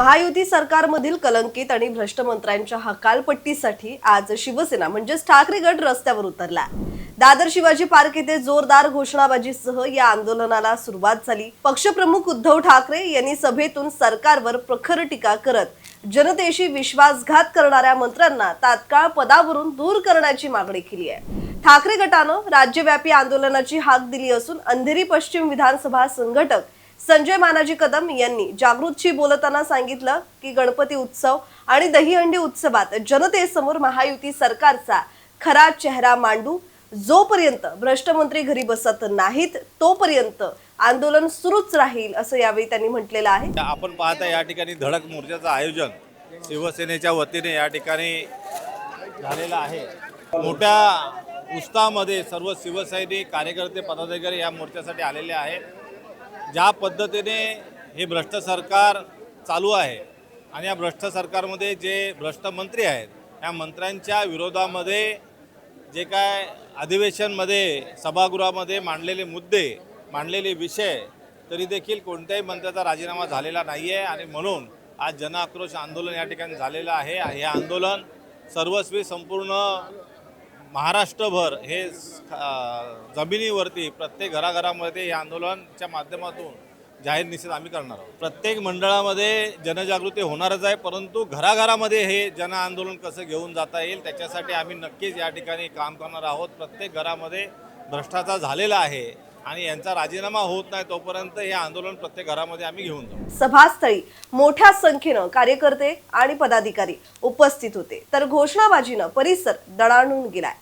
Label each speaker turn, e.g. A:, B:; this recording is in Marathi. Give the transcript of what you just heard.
A: महायुती सरकारमधील कलंकित आणि भ्रष्ट मंत्र्यांच्या हकालपट्टीसाठी आज शिवसेना म्हणजेच ठाकरे गट रस्त्यावर उतरला. दादर शिवाजी पार्क येथे जोरदार घोषणाबाजीसह या आंदोलनाला सुरुवात झाली. पक्षप्रमुख उद्धव ठाकरे यांनी सभेतून सरकारवर प्रखर टीका करत जनतेशी विश्वासघात करणाऱ्या मंत्र्यांना तात्काळ पदावरून दूर करण्याची मागणी केली आहे. ठाकरे गटानं राज्यव्यापी आंदोलनाची हाक दिली असून अंधेरी पश्चिम विधानसभा संघटक संजय मानाजी कदम यांनी जागृतशी बोलताना सांगितलं की गणपती उत्सव आणि दहीहंडी उत्सवात जनतेसमोर महायुती सरकारचा खरा चेहरा मांडू जोपर्यंत भ्रष्ट मंत्री घरी बसत नाहीत तोपर्यंत आंदोलन सुरूच राहील असं यावेळी त्यांनी म्हटलेलं आहे.
B: आपण पाहता या ठिकाणी धडक मोर्चाचं आयोजन शिवसेनेच्या वतीने या ठिकाणी झालेलं आहे. मोठ्या उत्साहामध्ये सर्व शिवसैनिक कार्यकर्ते पदाधिकारी या मोर्चासाठी आलेले आहेत. ज्या पद्धतीने हे भ्रष्ट सरकार चालू आहे आणि या भ्रष्ट सरकारमध्ये जे भ्रष्ट मंत्री आहेत या मंत्र्यांच्या विरोधामध्ये जे काय अधिवेशनमध्ये सभागृहामध्ये मांडलेले मुद्दे मांडलेले विषय तरी देखील कोणत्याही मंत्र्याचा राजीनामा झालेला नाही आहे आणि म्हणून आज जनआक्रोश आंदोलन या ठिकाणी झालेलं आहे. हे आंदोलन सर्वस्वी संपूर्ण महाराष्ट्रभर हे जमिनीवरती प्रत्येक घराघरामध्ये हे आंदोलनच्या माध्यमातून जाहीर निषेध आम्ही करणार आहोत. प्रत्येक मंडळामध्ये जनजागृती होणारच आहे परंतु घराघरामध्ये हे जन आंदोलन कसं घेऊन जाता येईल त्याच्यासाठी आम्ही नक्कीच या ठिकाणी काम करणार आहोत. प्रत्येक घरामध्ये भ्रष्टाचार झालेला आहे. आणि यांचा राजीनामा होत नाही तोपर्यंत हे आंदोलन प्रत्येक घरामध्ये आम्ही घेऊन जाऊ.
A: सभास्थळी मोठ्या संख्येनं कार्यकर्ते आणि पदाधिकारी उपस्थित होते. तर घोषणाबाजीनं परिसर दणाणून गेलाय.